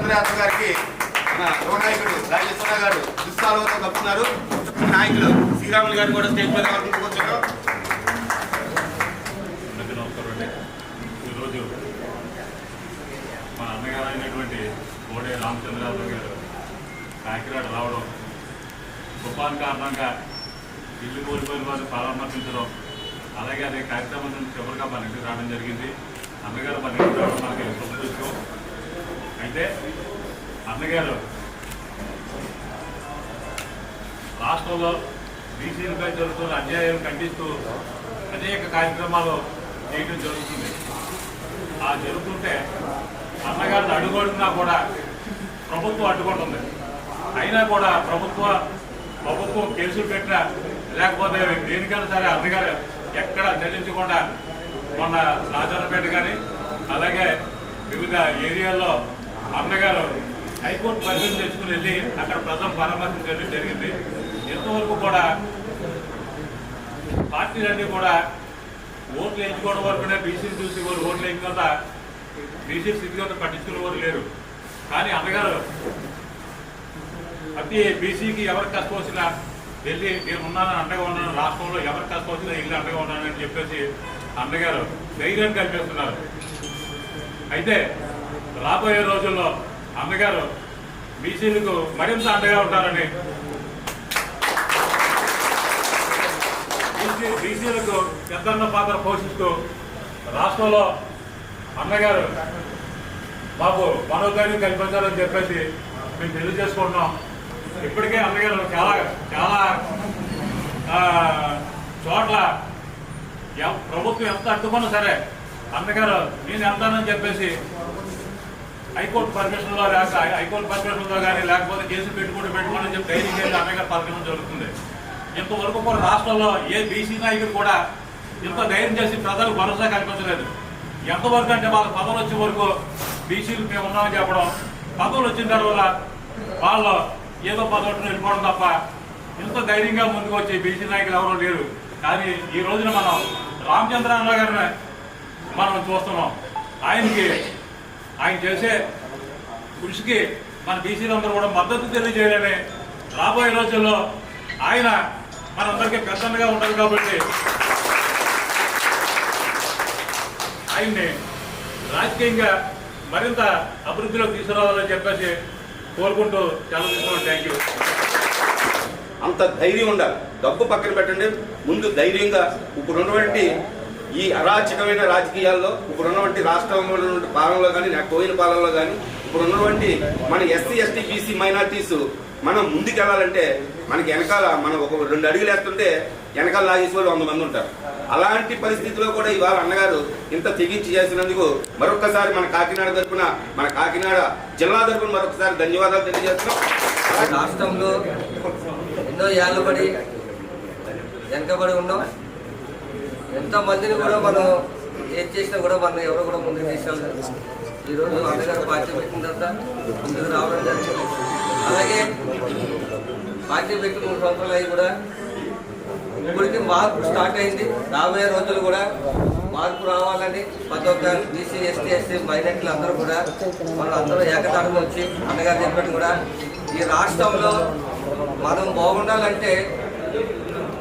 రామచంద్ర గారికి మన యువ నాయకుడు రాజేశ్వర గారు దుస్తాలతో కప్పుతున్నారు నాయకులు శ్రీరాములు గారు కూడా స్టేజ్ మీద కూర్చున్నారు. ఈరోజు మా అన్నగారు అయినటువంటి కోడే రామచంద్రరావు గారు కాకినాడ రావడం తుఫాన్ కారణంగా ఇల్లు కోల్పోయిన వాళ్ళు పరామర్శించడం అలాగే అదే కార్యక్రమం చివరిగా మన ఇంటికి రావడం జరిగింది. అన్నగారు మన ఇంటికి రావడం మనకి సంతోషం అయితే అన్నగారు రాష్ట్రంలో బీసీలపై జరుగుతున్న అన్యాయం ఖండిస్తూ అనేక కార్యక్రమాలు చేయడం జరుగుతుంది. ఆ జరుగుతుంటే అన్నగారిని అడుగడుగునా కూడా ప్రభుత్వం అడ్డుకుంటుంది. అయినా కూడా ప్రభుత్వ ప్రభుత్వం కేసులు పెట్టినా లేకపోతే దేనికైనా సరే అన్నగారు ఎక్కడ చెల్లించకుండా మొన్న రాజారపేట కానీ అలాగే వివిధ ఏరియాల్లో అన్నగారు హైకోర్టు పరిమితి తెచ్చుకుని వెళ్ళి అక్కడ ప్రజలు పరామర్శించడం జరిగింది. ఎంతవరకు కూడా పార్టీలన్నీ కూడా ఓట్లు ఎంచుకోవడం వరకునే బీసీలు చూసి వాళ్ళు ఓట్లు వేయకుండా బీసీ స్థితిగత పట్టించుకునే వారు లేరు. కానీ అన్నగారు ప్రతి బీసీకి ఎవరికి కష్టం వచ్చినా వెళ్ళి నేను ఉన్నానని అండగా ఉన్నాను రాష్ట్రంలో ఎవరికి కష్టం వచ్చినా వెళ్ళి అండగా ఉన్నానని చెప్పేసి అన్నగారు ధైర్యం కల్పిస్తున్నారు. అయితే రాబోయే రోజుల్లో అన్నగారు బీసీలకు మరింత అండగా ఉంటారని. బీసీ బీసీలకు పెద్దన్న పాత్ర పోషిస్తూ రాష్ట్రంలో అన్నగారు మాకు మనోధైర్యం కల్పించాలని చెప్పేసి మేము తెలియజేసుకుంటున్నాం. ఇప్పటికే అన్నగారు చాలా చాలా చోట్ల ప్రభుత్వం ఎంత అడ్డుకున్నా సరే అన్నగారు నేను వెళ్తానని చెప్పేసి హైకోర్టు పర్మిషన్లో లేక హైకోర్టు పర్మిషన్లో కానీ లేకపోతే కేసు పెట్టుకుంటూ పెట్టుకోని చెప్పి ధైర్యం చేసి అమెరికా పలకడం జరుగుతుంది. ఇంతవరకు కూడా రాష్ట్రంలో ఏ బీసీ నాయకుడు కూడా ఇంత ధైర్యం చేసి ప్రజలకు భరోసా కల్పించలేదు. ఎంతవరకు అంటే వాళ్ళ పదవులు వచ్చే వరకు బీసీలు మేము ఉన్నామని చెప్పడం పదవులు వచ్చిన తర్వాత వాళ్ళు ఏదో పదవులను వెళ్ళిపోవడం తప్ప ఇంత ధైర్యంగా ముందుకు వచ్చే బీసీ నాయకులు ఎవరూ లేరు. కానీ ఈ రోజున మనం రామచంద్రరావు గారిని మనం చూస్తున్నాం. ఆయనకి ఆయన చేసే కృషికి మన బీసీలందరూ కూడా మద్దతు తెలియజేయాలని రాబోయే రోజుల్లో ఆయన మనందరికీ పెద్దగా ఉండదు కాబట్టి ఆయన్ని రాజకీయంగా మరింత అభివృద్ధిలోకి తీసుకురావాలని చెప్పేసి కోరుకుంటూ చాలా థ్యాంక్ యూ అంత ధైర్యం ఉండాలి. డబ్బు పక్కన పెట్టండి. ముందు ధైర్యంగా ఇప్పుడు ఉన్నటువంటి ఈ అరాచకమైన రాజకీయాల్లో ఇప్పుడు ఉన్నటువంటి రాష్ట్రంలో ఉన్నటువంటి పాలనలో కానీ నాకు కోయిన పాలనలో కానీ ఇప్పుడు ఉన్నటువంటి మన ఎస్సీ ఎస్టీ బీసీ మైనార్టీస్ మనం ముందుకెళ్ళాలంటే మనకి వెనకాల మనం ఒక రెండు అడుగులు వేస్తుంటే వెనకాల లాగేసి వాళ్ళు వంద మంది ఉంటారు. అలాంటి పరిస్థితిలో కూడా ఇవాళ అన్నగారు ఇంత తెగించి చేసినందుకు మరొకసారి మన కాకినాడ తరపున మన కాకినాడ జిల్లా తరపున మరొకసారి ధన్యవాదాలు తెలియజేస్తున్నాం. రాష్ట్రంలో ఎన్నో ఏళ్ళ పడి వెనకబడి ఉన్నాం. ఎంత మందిని కూడా మనం ఏం చేసినా కూడా మనం ఎవరు కూడా ముందుకు తీసుకెళ్ళలేదు ఈరోజు అన్నగారు పార్టీ పెట్టిన తర్వాత ముందుకు రావడం జరిగింది. అలాగే పార్టీ పెట్టి మూడు సంవత్సరాలు అయ్యి కూడా ఇప్పటికి మార్పు స్టార్ట్ అయింది. రాబోయే రోజులు కూడా మార్పు రావాలని ప్రతి ఒక్క బీసీ ఎస్టీ ఎస్టీ మైనార్టీలు అందరూ కూడా వాళ్ళందరూ ఏకతాటం వచ్చి అన్నగారు చెప్పినట్టు కూడా ఈ రాష్ట్రంలో మనం బాగుండాలంటే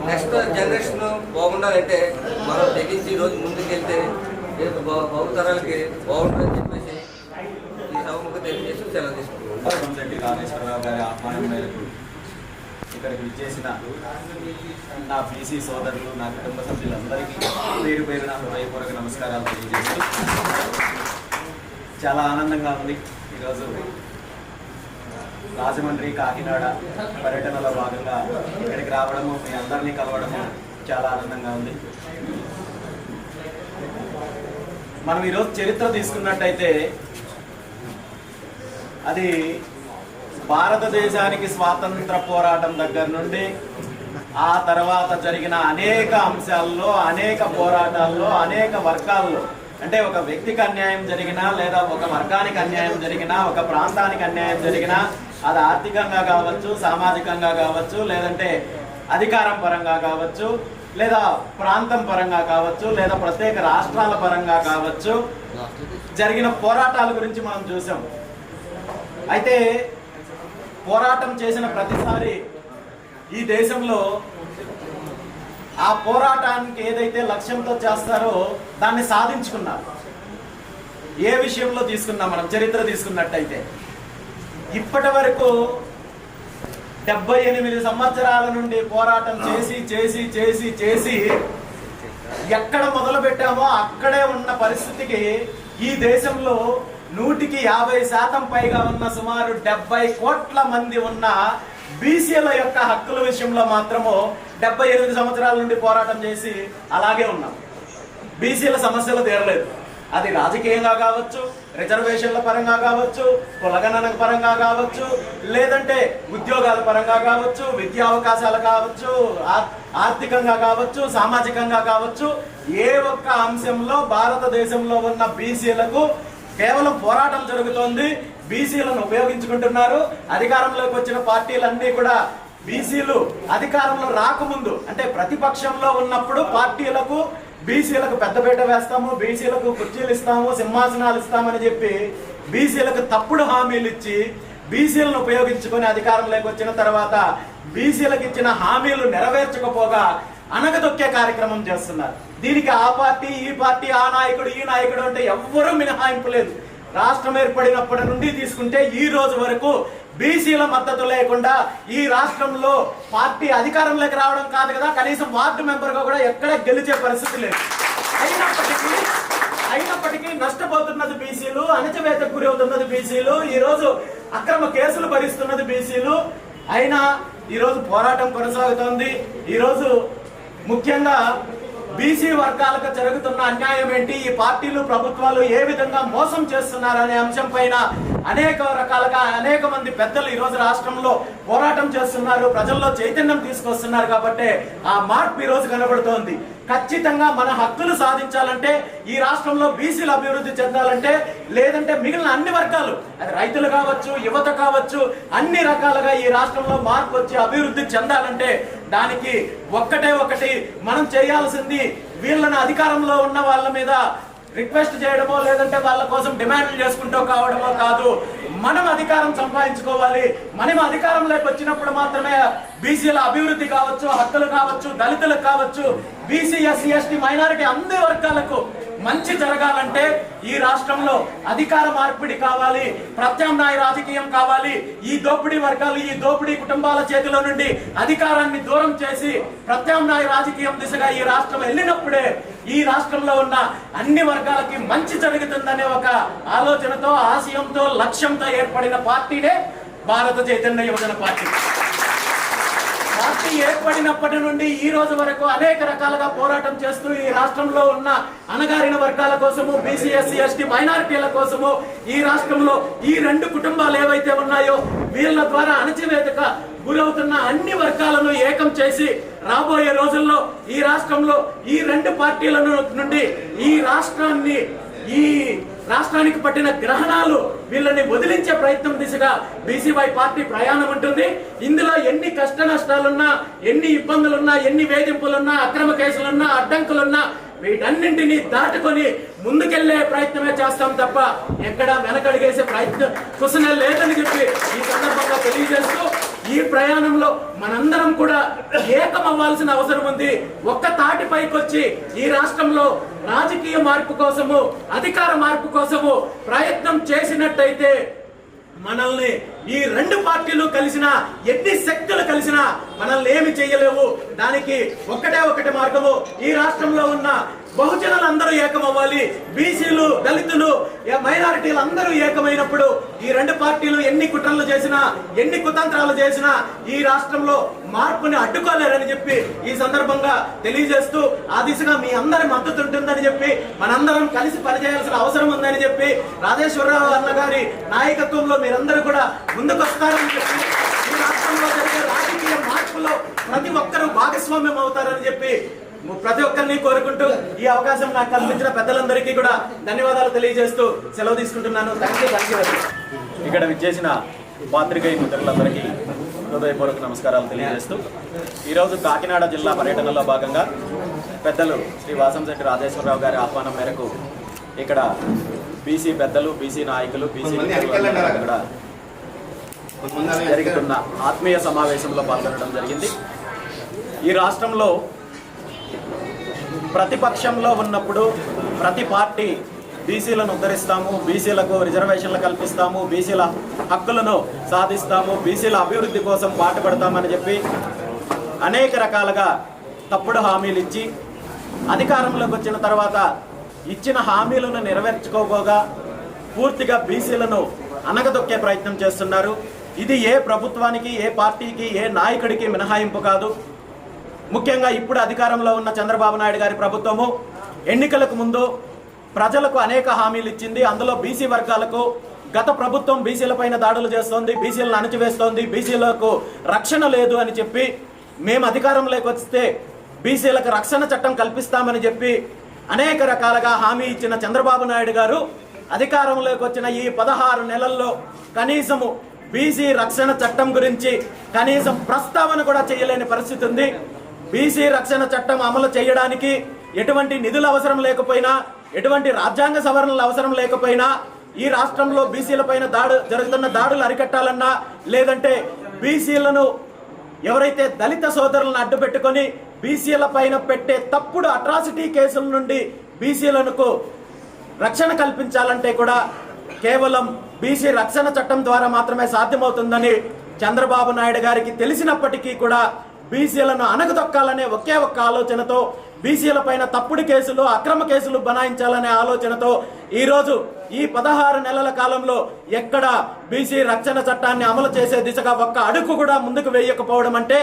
నెక్స్ట్ జనరేషన్ బాగుండాలంటే మనం తెగించి ఈరోజు ముందుకెళ్తే రేపు భవ- భవితరాలకి బాగుంటుందని చెప్పేసి ఈ సభముఖ తెలియజేసి సెలవు తీసుకుంటాం రెడ్డి రామేశ్వరరావు గారి ఆహ్వానం మేరకు ఇక్కడికి విచ్చేసిన నా బీసీ సోదరులు నా కుటుంబ సభ్యులందరికీ పేరు నా హృదయపూర్వక నమస్కారాలు తెలియజేస్తూ చాలా ఆనందంగా ఉంది. ఈరోజు రాజమండ్రి కాకినాడ పర్యటనలో భాగంగా ఇక్కడికి రావడము మీ అందరినీ కలవడము చాలా ఆనందంగా ఉంది. మనం ఈరోజు చరిత్ర తీసుకున్నట్టయితే అది భారతదేశానికి స్వాతంత్ర పోరాటం దగ్గర నుండి ఆ తర్వాత జరిగిన అనేక అంశాల్లో అనేక పోరాటాల్లో అనేక వర్గాల్లో అంటే ఒక వ్యక్తికి అన్యాయం జరిగినా లేదా ఒక వర్గానికి అన్యాయం జరిగినా ఒక ప్రాంతానికి అన్యాయం జరిగినా అది ఆర్థికంగా కావచ్చు సామాజికంగా కావచ్చు లేదంటే అధికారం పరంగా కావచ్చు లేదా ప్రాంతం పరంగా కావచ్చు లేదా ప్రత్యేక రాష్ట్రాల పరంగా కావచ్చు. జరిగిన పోరాటాల గురించి మనం చూసాం. అయితే పోరాటం చేసిన ప్రతిసారి ఈ దేశంలో ఆ పోరాటానికి ఏదైతే లక్ష్యంతో చేస్తారో దాన్ని సాధించుకున్నారు. ఏ విషయంలో తీసుకున్నాం మనం? చరిత్ర తీసుకున్నట్టయితే. ఇప్పటి వరకు డెబ్బై ఎనిమిది సంవత్సరాల నుండి పోరాటం చేసి చేసి చేసి చేసి ఎక్కడ మొదలు పెట్టామో అక్కడే ఉన్న పరిస్థితికి ఈ దేశంలో నూటికి యాభై శాతం పైగా ఉన్న సుమారు డెబ్బై కోట్ల మంది ఉన్న బీసీల యొక్క హక్కుల విషయంలో మాత్రము డెబ్బై ఎనిమిది సంవత్సరాల నుండి పోరాటం చేసి అలాగే ఉన్నాం. బీసీల సమస్యలు తీరలేదు. అది రాజకీయంగా కావచ్చు రిజర్వేషన్ల పరంగా కావచ్చు కులగణన పరంగా కావచ్చు లేదంటే ఉద్యోగాల పరంగా కావచ్చు విద్యా అవకాశాలు కావచ్చు ఆర్- ఆర్థికంగా కావచ్చు సామాజికంగా కావచ్చు ఏ ఒక్క అంశంలో భారతదేశంలో ఉన్న బీసీలకు కేవలం పోరాటం జరుగుతోంది బీసీలను ఉపయోగించుకుంటున్నారు అధికారంలోకి వచ్చిన పార్టీలన్నీ కూడా బీసీలు అధికారంలో రాకముందు అంటే ప్రతిపక్షంలో ఉన్నప్పుడు పార్టీలకు బీసీలకు పెద్దపీట వేస్తాము బీసీలకు కుర్చీలు ఇస్తాము సింహాసనాలు ఇస్తామని చెప్పి బీసీలకు తప్పుడు హామీలు ఇచ్చి బీసీలను ఉపయోగించుకొని అధికారంలోకి వచ్చిన తర్వాత బీసీలకు ఇచ్చిన హామీలు నెరవేర్చకపోగా అనగదొక్కే కార్యక్రమం చేస్తున్నారు. దీనికి ఆ పార్టీ ఈ పార్టీ ఆ నాయకుడు ఈ నాయకుడు అంటే ఎవ్వరూ మినహాయింపు లేదు. రాష్ట్రం ఏర్పడినప్పటి నుండి తీసుకుంటే ఈ రోజు వరకు బీసీల మద్దతు లేకుండా ఈ రాష్ట్రంలో పార్టీ అధికారంలోకి రావడం కాదు కదా కనీసం వార్డు మెంబర్గా కూడా ఎక్కడ గెలిచే పరిస్థితి లేదు. అయినప్పటికీ అయినప్పటికీ నష్టపోతున్నది బీసీలు అణచివేతకు గురి అవుతున్నది బీసీలు ఈరోజు అక్రమ కేసులు భరిస్తున్నది బీసీలు. అయినా ఈరోజు పోరాటం కొనసాగుతోంది. ఈరోజు ముఖ్యంగా బీసీ వర్గాలకు జరుగుతున్న అన్యాయం ఏంటి? ఈ పార్టీలు ప్రభుత్వాలు ఏ విధంగా మోసం చేస్తున్నారనే అంశం పైన అనేక రకాలుగా అనేక మంది పెద్దలు ఈ రోజు రాష్ట్రంలో పోరాటం చేస్తున్నారు ప్రజల్లో చైతన్యం తీసుకొస్తున్నారు కాబట్టి ఆ మార్పు ఈ రోజు కనబడుతోంది. ఖచ్చితంగా మన హక్కులు సాధించాలంటే ఈ రాష్ట్రంలో బీసీలు అభివృద్ధి చెందాలంటే లేదంటే మిగిలిన అన్ని వర్గాలు అది రైతులు కావచ్చు యువత కావచ్చు అన్ని రకాలుగా ఈ రాష్ట్రంలో మార్పు వచ్చి అభివృద్ధి చెందాలంటే దానికి ఒక్కటే ఒకటి మనం చేయాల్సింది వీళ్ళని అధికారంలో ఉన్న వాళ్ళ మీద రిక్వెస్ట్ చేయడమో లేదంటే వాళ్ళ కోసం డిమాండ్లు చేసుకుంటూ కావడమో కాదు. మనం అధికారం సంపాదించుకోవాలి. మనం అధికారంలోకి వచ్చినప్పుడు మాత్రమే బీసీల అభివృద్ధి కావచ్చు హక్కులు కావచ్చు దళితులకు కావచ్చు బీసీ ఎస్సీ ఎస్టీ మైనారిటీ అన్ని వర్గాలకు మంచి జరగాలంటే ఈ రాష్ట్రంలో అధికార మార్పిడి కావాలి ప్రత్యామ్నాయ రాజకీయం కావాలి. ఈ దోపిడీ వర్గాలు ఈ దోపిడీ కుటుంబాల చేతిలో నుండి అధికారాన్ని దూరం చేసి ప్రత్యామ్నాయ రాజకీయం దిశగా ఈ రాష్ట్రం వెళ్ళినప్పుడే ఈ రాష్ట్రంలో ఉన్న అన్ని వర్గాలకి మంచి జరుగుతుందనే ఒక ఆలోచనతో ఆశయంతో లక్ష్యంతో ఏర్పడిన పార్టీనే భారత చైతన్య యువజన పార్టీ. పార్టీ ఏర్పడినప్పటి నుండి ఈ రోజు వరకు అనేక రకాలుగా పోరాటం చేస్తూ ఈ రాష్ట్రంలో ఉన్న అణగారిన వర్గాల కోసము బీసీ ఎస్సీ ఎస్టీ మైనారిటీల కోసము ఈ రాష్ట్రంలో ఈ రెండు కుటుంబాలు ఏవైతే ఉన్నాయో వీళ్ళ ద్వారా అణచివేతక గురవుతున్న అన్ని వర్గాలను ఏకం చేసి రాబోయే రోజుల్లో ఈ రాష్ట్రంలో ఈ రెండు పార్టీల నుండి ఈ రాష్ట్రాన్ని ఈ రాష్ట్రానికి పట్టిన గ్రహణాలు వీళ్ళని వదిలించే ప్రయత్నం దిశగా బీసీవై పార్టీ ప్రయాణం ఉంటుంది. ఇందులో ఎన్ని కష్ట నష్టాలున్నా ఎన్ని ఇబ్బందులున్నా ఎన్ని వేధింపులున్నా అక్రమ కేసులున్నా అడ్డంకులున్నా వీటన్నింటినీ దాటుకొని ముందుకెళ్ళే ప్రయత్నమే చేస్తాం తప్ప ఎక్కడ వెనకడిగేసే ప్రయత్నం కుసనే లేదని చెప్పి ఈ సందర్భంగా తెలియజేస్తూ ఈ ప్రయాణంలో మనందరం కూడా ఏకం అవ్వాల్సిన అవసరం ఉంది. ఒక్క తాటిపైకి వచ్చి ఈ రాష్ట్రంలో రాజకీయ మార్పు కోసము అధికార మార్పు కోసము ప్రయత్నం చేసినట్టయితే మనల్ని ఈ రెండు పార్టీలు కలిసిన ఎన్ని శక్తులు కలిసినా మనల్ని ఏమి చేయలేవు. దానికి ఒక్కటే ఒకటి మార్గము. ఈ రాష్ట్రంలో ఉన్న బహుజనులు అందరూ ఏకమవ్వాలి. బీసీలు దళితులు మైనారిటీలు అందరూ ఏకమైనప్పుడు ఈ రెండు పార్టీలు ఎన్ని కుట్రలు చేసినా ఎన్ని కుతంత్రాలు చేసినా ఈ రాష్ట్రంలో మార్పుని అడ్డుకోలేరని చెప్పి ఈ సందర్భంగా తెలియజేస్తూ ఆ దిశగా మీ అందరి మద్దతు ఉంటుందని చెప్పి మనందరం కలిసి పనిచేయాల్సిన అవసరం ఉందని చెప్పి రాజేశ్వరరావు అన్న గారి నాయకత్వంలో మీరందరూ కూడా ముందుకొస్తారని చెప్పి ఈ రాష్ట్రంలో జరిగే రాజకీయ మార్పులో ప్రతి ఒక్కరూ భాగస్వామ్యం అవుతారని చెప్పి ప్రతి ఒక్కరిని కోరుకుంటూ ఈ అవకాశం నాకు కల్పించిన పెద్దలందరికీ కూడా ధన్యవాదాలు తెలియజేస్తూ సెలవు తీసుకుంటున్నాను. థ్యాంక్ యూ థ్యాంక్ యూ ఇక్కడ విచ్చేసిన పాత్రికేయ మిత్రులందరికీ హృదయపూర్వక నమస్కారాలు తెలియజేస్తూ ఈరోజు కాకినాడ జిల్లా పర్యటనలో భాగంగా పెద్దలు శ్రీ వాసంశెట్టి రాజేశ్వరరావు గారి ఆహ్వానం మేరకు ఇక్కడ బీసీ పెద్దలు బీసీ నాయకులు బీసీ కూడా జరుగుతున్న ఆత్మీయ సమావేశంలో పాల్గొనడం జరిగింది. ఈ రాష్ట్రంలో ప్రతిపక్షంలో ఉన్నప్పుడు ప్రతి పార్టీ బీసీలను ఉద్ధరిస్తాము బీసీలకు రిజర్వేషన్లు కల్పిస్తాము బీసీల హక్కులను సాధిస్తాము బీసీల అభివృద్ధి కోసం పాటుపడతామని చెప్పి అనేక రకాలుగా తప్పుడు హామీలు ఇచ్చి అధికారంలోకి వచ్చిన తర్వాత ఇచ్చిన హామీలను నెరవేర్చుకోబోగా పూర్తిగా బీసీలను అనగదొక్కే ప్రయత్నం చేస్తున్నారు. ఇది ఏ ప్రభుత్వానికి ఏ పార్టీకి ఏ నాయకుడికి మినహాయింపు కాదు. ముఖ్యంగా ఇప్పుడు అధికారంలో ఉన్న చంద్రబాబు నాయుడు గారి ప్రభుత్వము ఎన్నికలకు ముందు ప్రజలకు అనేక హామీలు ఇచ్చింది. అందులో బీసీ వర్గాలకు గత ప్రభుత్వం బీసీలపైన దాడులు చేస్తోంది బీసీలను అణచివేస్తోంది బీసీలకు రక్షణ లేదు అని చెప్పి మేము అధికారంలోకి వస్తే బీసీలకు రక్షణ చట్టం కల్పిస్తామని చెప్పి అనేక రకాలుగా హామీ ఇచ్చిన చంద్రబాబు నాయుడు గారు అధికారంలోకి వచ్చిన ఈ పదహారు నెలల్లో కనీసము బీసీ రక్షణ చట్టం గురించి కనీసం ప్రస్తావన కూడా చేయలేని పరిస్థితి ఉంది. బీసీ రక్షణ చట్టం అమలు చేయడానికి ఎటువంటి నిధులు అవసరం లేకపోయినా ఎటువంటి రాజ్యాంగ సవరణలు అవసరం లేకపోయినా ఈ రాష్ట్రంలో బీసీల పైన దాడు జరుగుతున్న దాడులు అరికట్టాలన్నా లేదంటే బీసీలను ఎవరైతే దళిత సోదరులను అడ్డుపెట్టుకొని బీసీల పైన పెట్టే తప్పుడు అట్రాసిటీ కేసుల నుండి బీసీలకు రక్షణ కల్పించాలంటే కూడా కేవలం బీసీ రక్షణ చట్టం ద్వారా మాత్రమే సాధ్యమవుతుందని చంద్రబాబు నాయుడు గారికి తెలిసినప్పటికీ కూడా బీసీలను అణగదొక్కాలనే ఒకే ఒక్క ఆలోచనతో బీసీల పైన తప్పుడు కేసులు అక్రమ కేసులు బనాయించాలనే ఆలోచనతో ఈరోజు ఈ పదహారు నెలల కాలంలో ఎక్కడ బీసీ రక్షణ చట్టాన్ని అమలు చేసే దిశగా ఒక్క అడుగు కూడా ముందుకు వేయకపోవడం అంటే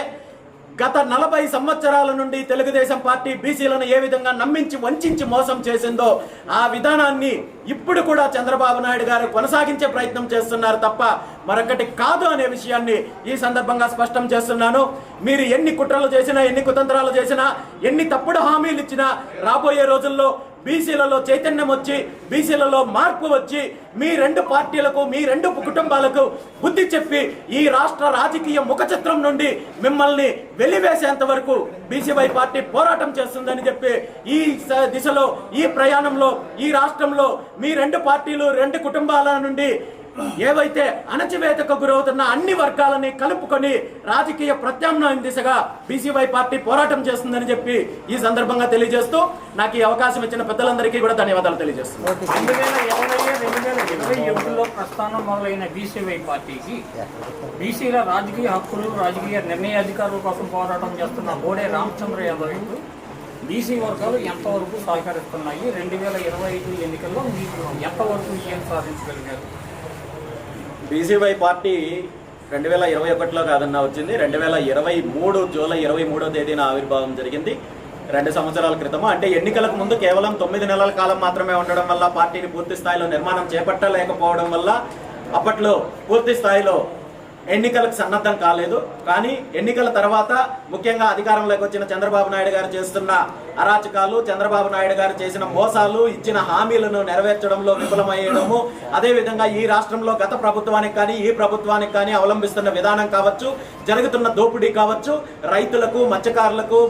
గత నలభై సంవత్సరాల నుండి తెలుగుదేశం పార్టీ బీసీలను ఏ విధంగా నమ్మించి వంచించి మోసం చేసిందో ఆ విధానాన్ని ఇప్పుడు కూడా చంద్రబాబు నాయుడు గారు కొనసాగించే ప్రయత్నం చేస్తున్నారు తప్ప మరొకటి కాదు అనే విషయాన్ని ఈ సందర్భంగా స్పష్టం చేస్తున్నాను. మీరు ఎన్ని కుట్రలు చేసినా ఎన్ని కుతంత్రాలు చేసినా ఎన్ని తప్పుడు హామీలు ఇచ్చినా రాబోయే రోజుల్లో బీసీలలో చైతన్యం వచ్చి బీసీలలో మార్పు వచ్చి మీ రెండు పార్టీలకు మీ రెండు కుటుంబాలకు బుద్ధి చెప్పి ఈ రాష్ట్ర రాజకీయ ముఖచిత్రం నుండి మిమ్మల్ని వెలివేసేంత వరకు బీసీవై పార్టీ పోరాటం చేస్తుందని చెప్పి ఈ దిశలో ఈ ప్రయాణంలో ఈ రాష్ట్రంలో మీ రెండు పార్టీలు రెండు కుటుంబాల నుండి ఏవైతే అణచివేతకు గురవుతున్న అన్ని వర్గాలని కలుపుకొని రాజకీయ ప్రత్యామ్నాయం దిశగా బీసీవై పార్టీ పోరాటం చేస్తుందని చెప్పి ఈ సందర్భంగా తెలియజేస్తూ నాకు ఈ అవకాశం ఇచ్చిన పెద్దలందరికీ కూడా ధన్యవాదాలు తెలియజేస్తున్నాను. రెండు వేల ఇరవై రెండు వేల ఇరవై ఒకటిలో ప్రస్థానం మొదలైన బీసీవై పార్టీకి బీసీల రాజకీయ హక్కులు రాజకీయ నిర్ణయాధికారుల కోసం పోరాటం చేస్తున్న బోడే రామచంద్ర యాదవ్ బీసీ వర్గాలు ఎంతవరకు సహకరిస్తున్నాయి? రెండు వేల ఇరవై ఐదు ఎన్నికల్లో మీకు ఎంతవరకు విజయం సాధించగలిగారు? బీసీవై పార్టీ రెండు వేల ఇరవై ఒకటిలో కాదన్నా వచ్చింది. రెండు వేల ఇరవై మూడు జూలై ఇరవై మూడో తేదీన ఆవిర్భావం జరిగింది. రెండు సంవత్సరాల క్రితము. అంటే ఎన్నికలకు ముందు కేవలం తొమ్మిది నెలల కాలం మాత్రమే ఉండడం వల్ల పార్టీని పూర్తి స్థాయిలో నిర్మాణం చేపట్టలేకపోవడం వల్ల అప్పట్లో పూర్తి స్థాయిలో ఎన్నికలకు సన్నద్ధం కాలేదు. కానీ ఎన్నికల తర్వాత ముఖ్యంగా అధికారంలోకి వచ్చిన చంద్రబాబు నాయుడు గారు చేస్తున్న అరాచకాలు చంద్రబాబు నాయుడు గారు చేసిన మోసాలు ఇచ్చిన హామీలను నెరవేర్చడంలో విఫలమయ్యడము అదేవిధంగా ఈ రాష్ట్రంలో గత ప్రభుత్వానికి కానీ ఈ ప్రభుత్వానికి కానీ అవలంబిస్తున్న విధానం కావచ్చు. జరుగుతున్న దోపిడీ కావచ్చు రైతులకు మత్స్యకారులకు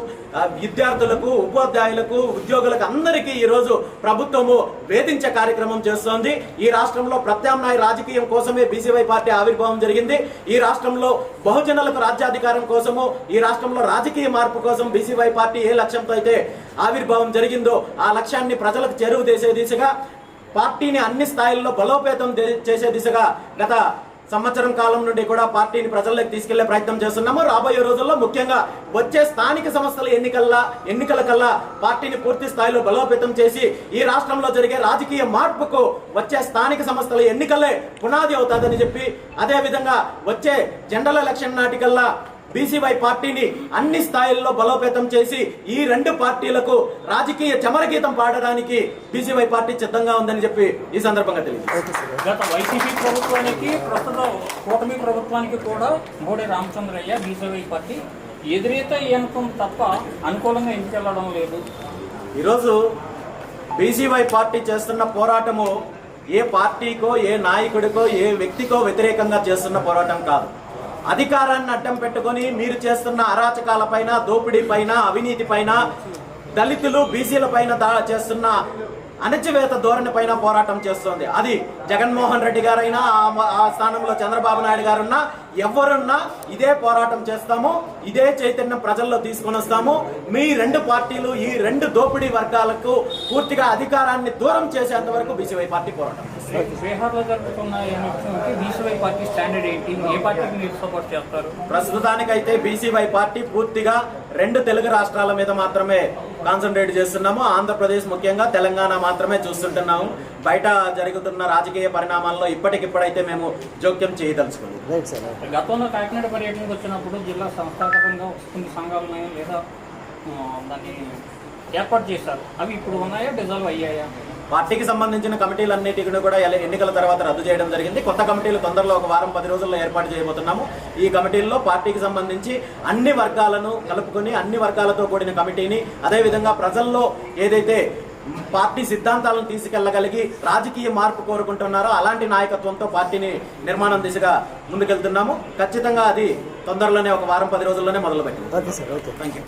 విద్యార్థులకు ఉపాధ్యాయులకు ఉద్యోగులకు అందరికీ ఈరోజు ప్రభుత్వము వేధించే కార్యక్రమం చేస్తోంది. ఈ రాష్ట్రంలో ప్రత్యామ్నాయ రాజకీయం కోసమే బీసీవై పార్టీ ఆవిర్భావం జరిగింది. ఈ రాష్ట్రంలో బహుజనులకు రాజ్యాధికారం కోసము ఈ రాష్ట్రంలో రాజకీయ మార్పు కోసం బీసీవై పార్టీ ఏ లక్ష్యంతో అయితే ఆవిర్భావం జరిగిందో ఆ లక్ష్యాన్ని ప్రజలకు చేరువ చేసే దిశగా పార్టీని అన్ని స్థాయిల్లో బలోపేతం చేసే దిశగా గత సంవత్సరం కాలం నుండి కూడా పార్టీని ప్రజల్లోకి తీసుకెళ్ళే ప్రయత్నం చేస్తున్నాము. రాబోయే రోజుల్లో ముఖ్యంగా వచ్చే స్థానిక సంస్థల ఎన్నికల్లా ఎన్నికల కల్లా పార్టీని పూర్తి స్థాయిలో బలోపేతం చేసి ఈ రాష్ట్రంలో జరిగే రాజకీయ మార్పుకు వచ్చే స్థానిక సంస్థల ఎన్నికలే పునాది అవుతాదని చెప్పి అదేవిధంగా వచ్చే జనరల్ ఎలక్షన్ నాటికల్లా బీసీవై పార్టీని అన్ని స్థాయిల్లో బలోపేతం చేసి ఈ రెండు పార్టీలకు రాజకీయ చమరగీతం పాడడానికి బీసీవై పార్టీ సిద్ధంగా ఉందని చెప్పి ఈ సందర్భంగా తెలియదు గత వైసీపీ ప్రభుత్వానికి ప్రస్తుత కూటమి ప్రభుత్వానికి కూడా బోడే రామచంద్రయ్య బీసీవై పార్టీ ఎదురీత ఎన్నుకం తప్ప అనుకూలంగా ఎన్నికెళ్ళడం లేదు. ఈరోజు బీసీవై పార్టీ చేస్తున్న పోరాటము ఏ పార్టీకో ఏ నాయకుడికో ఏ వ్యక్తికో వ్యతిరేకంగా చేస్తున్న పోరాటం కాదు. అధికారాన్ని అడ్డం పెట్టుకొని మీరు చేస్తున్న అరాచకాల పైన దోపిడీ పైన అవినీతి పైన దళితులు బీసీల పైన దా చేస్తున్న అణచివేత ధోరణి పైన పోరాటం చేస్తోంది. అది జగన్మోహన్ రెడ్డి గారైనా ఆ- ఆ స్థానంలో చంద్రబాబు నాయుడు గారున్నా ఎవరున్నా ఇదే పోరాటం చేస్తాము ఇదే చైతన్యం ప్రజల్లో తీసుకొని వస్తాము. మీ రెండు పార్టీలు ఈ రెండు దోపిడీ వర్గాలకు పూర్తిగా అధికారాన్ని దూరం చేసేంత వరకు బీసీవై పార్టీ పోరాటం. బీహార్లో జరుగుతున్న ఎలక్షన్కి బీసీవై పార్టీ స్టాండర్డ్ ఏంటి? ఏ పార్టీకి మీరు సపోర్ట్ చేస్తారు? ప్రస్తుతానికైతే బీసీవై పార్టీ పూర్తిగా రెండు తెలుగు రాష్ట్రాల మీద మాత్రమే కాన్సన్ట్రేట్ చేస్తున్నాము. ఆంధ్రప్రదేశ్ ముఖ్యంగా తెలంగాణ మాత్రమే చూస్తుంటున్నాము. బయట జరుగుతున్న రాజకీయ పరిణామాల్లో ఇప్పటికిప్పుడైతే మేము జోక్యం చేయదలుచుకున్నాం. గతంలో కాకినాడ పర్యటనకు వచ్చినప్పుడు జిల్లా సంస్థాగతంగా కొన్ని సంఘాలను లేదా దాన్ని ఏర్పాటు చేశారు. అవి ఇప్పుడు ఉన్నాయా డిజాల్వ్ అయ్యాయా? పార్టీకి సంబంధించిన కమిటీలన్నిటిని కూడా ఎల- ఎన్నికల తర్వాత రద్దు చేయడం జరిగింది. కొత్త కమిటీలు తొందరలో ఒక వారం పది రోజుల్లో ఏర్పాటు చేయబోతున్నాము. ఈ కమిటీల్లో పార్టీకి సంబంధించి అన్ని వర్గాలను కలుపుకొని అన్ని వర్గాలతో కూడిన కమిటీని అదేవిధంగా ప్రజల్లో ఏదైతే పార్టీ సిద్ధాంతాలను తీసుకెళ్ళగలిగి రాజకీయ మార్పు కోరుకుంటున్నారో అలాంటి నాయకత్వంతో పార్టీని నిర్మాణం దిశగా ముందుకెళ్తున్నాము. ఖచ్చితంగా అది తొందరలోనే ఒక వారం పది రోజుల్లోనే మొదలు పెట్టింది థ్యాంక్ యూ